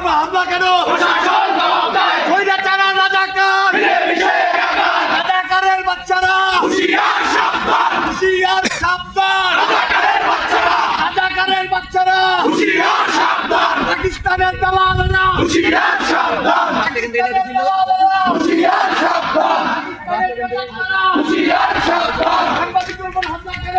উপর হামলা কেন? স্বৈরাচারা রাজাকার। রাজাকারের বাচ্চারা। হুশিয়ার সাবধান। রাজাকারের বাচ্চারা। পাকিস্তানের দালালরা। পাকিস্তানের দালালরা। পাকিস্তানের উপর হামলা কেন?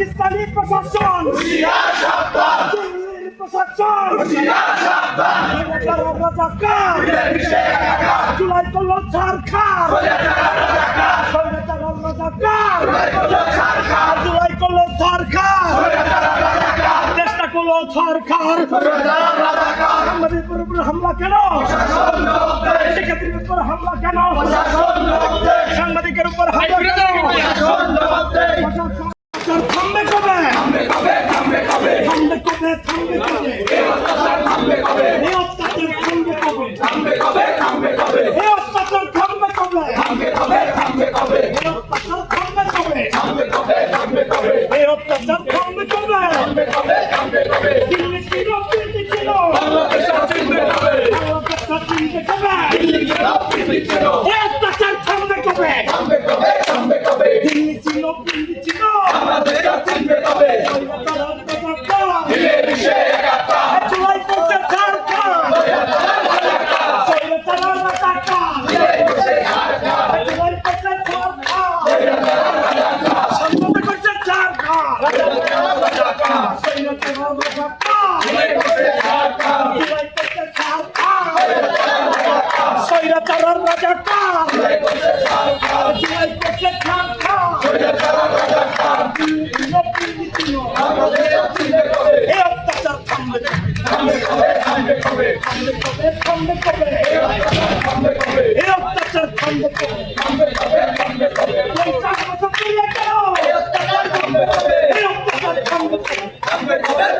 পাকিস্তানি প্রশাসন। প্রশাসন। জুলাই করল সরকার। জুলাই করল সরকার। চেষ্টা করল সরকার। সাংবাদিকের উপর হামলা কেন? শিক্ষার্থীর উপর হামলা কেন? সাংবাদিকের উপর হামলা কেন প্রশাসন থামবে কবে থামবে কবে থামবে কবে থামবে কবে থামবে কবে এই অত্যাচার থামবে কবে থামবে কবে থামবে কবে এই অত্যাচার থামবে কবে থামবে কবে থামবে কবে এই অত্যাচার থামবে কবে থামবে কবে থামবে কবে এই অত্যাচার থামবে কবে থামবে কবে থামবে কবে দিল্লি ছিল দিল্লি ছিল বাংলাদেশ চিনবে কবে বাংলাদেশ চিনবে কবে দিল্লি ছিল দিল্লি ছিল এই অত্যাচার থামবে কবে থামবে কবে থামবে কবে দিল্লি ছিল দিল্লি ছিল বাংলাদেশ চিনবে কবে জুলাই করছে সরকার সৈয়দরা রাজাকার জুলাই করছে সরকার সম্মত করছে সরকার সৈয়দরা রাজাকার জুলাই করছে সরকার এই অত্যাচার থামবে থামবে থামবে থামবে থামবে থামবে কবে এই অত্যাচার থামবে থামবে থামবে কবে পঞ্চাশ বছর ধরে কেন এই অত্যাচার থামবে কবে এই অত্যাচার থামবে কবে থামবে